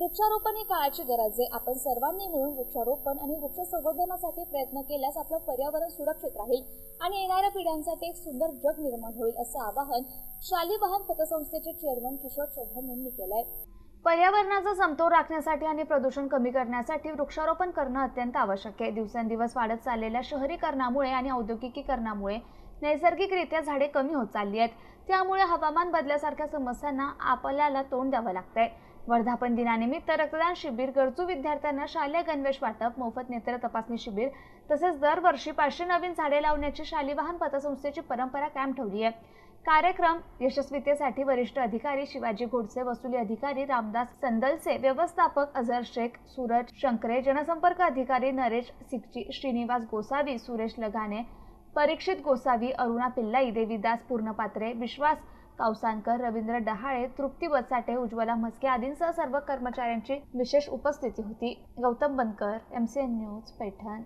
वृक्षारोपण ही काळाची गरज आहे. आपण सर्वांनी मिळून वृक्षारोपण आणि वृक्ष संवर्धनासाठी प्रयत्न केल्यास आपलं पर्यावरण सुरक्षित राहील आणि येणाऱ्या पिढ्यांसाठी एक सुंदर जग निर्माण होईल असं आवाहन शालीवाहन पतसंस्थेचे चेअरमन किशोर चौहान यांनी केलंय. पर्यावरणाचा समतोल राखण्यासाठी आणि प्रदूषण कमी करण्यासाठी वृक्षारोपण करणं अत्यंत आवश्यक आहे. दिवसेंदिवस वाढत चाललेल्या शहरीकरणामुळे आणि औद्योगिकीकरणामुळे नैसर्गिकरित्या झाडे कमी होत चालली आहेत. त्यामुळे हवामान बदलासारख्या समस्यांना आपल्याला तोंड द्यावं लागतंय. वर्धापन दिनानिमित्त रक्तदान शिबिर गरजू विद्यार्थ्यांना शालेय गणवेश वाटप मोफत नेत्र तपासणी शिबिर तसेच दरवर्षी पाचशे नवीन झाडे लावण्याची शालिवाहन पतसंस्थेची परंपरा कायम ठेवली आहे. कार्यक्रम यशस्वीतेसाठी वरिष्ठ अधिकारी शिवाजी घोडसे वसुली अधिकारी रामदास संदलसे व्यवस्थापक अझर शेख सूरज शंकरे जनसंपर्क अधिकारी नरेश सिक्ची श्रीनिवास गोसावी सुरेश लगाने परीक्षित गोसावी अरुणा पिल्लाई देवीदास पूर्णपात्रे विश्वास कावसानकर रवींद्र डहाळे तृप्ती बचाटे उज्ज्वला म्हस्के आदींसह सर्व कर्मचाऱ्यांची विशेष उपस्थिती होती. Gautam Bankar M C N news Paithan.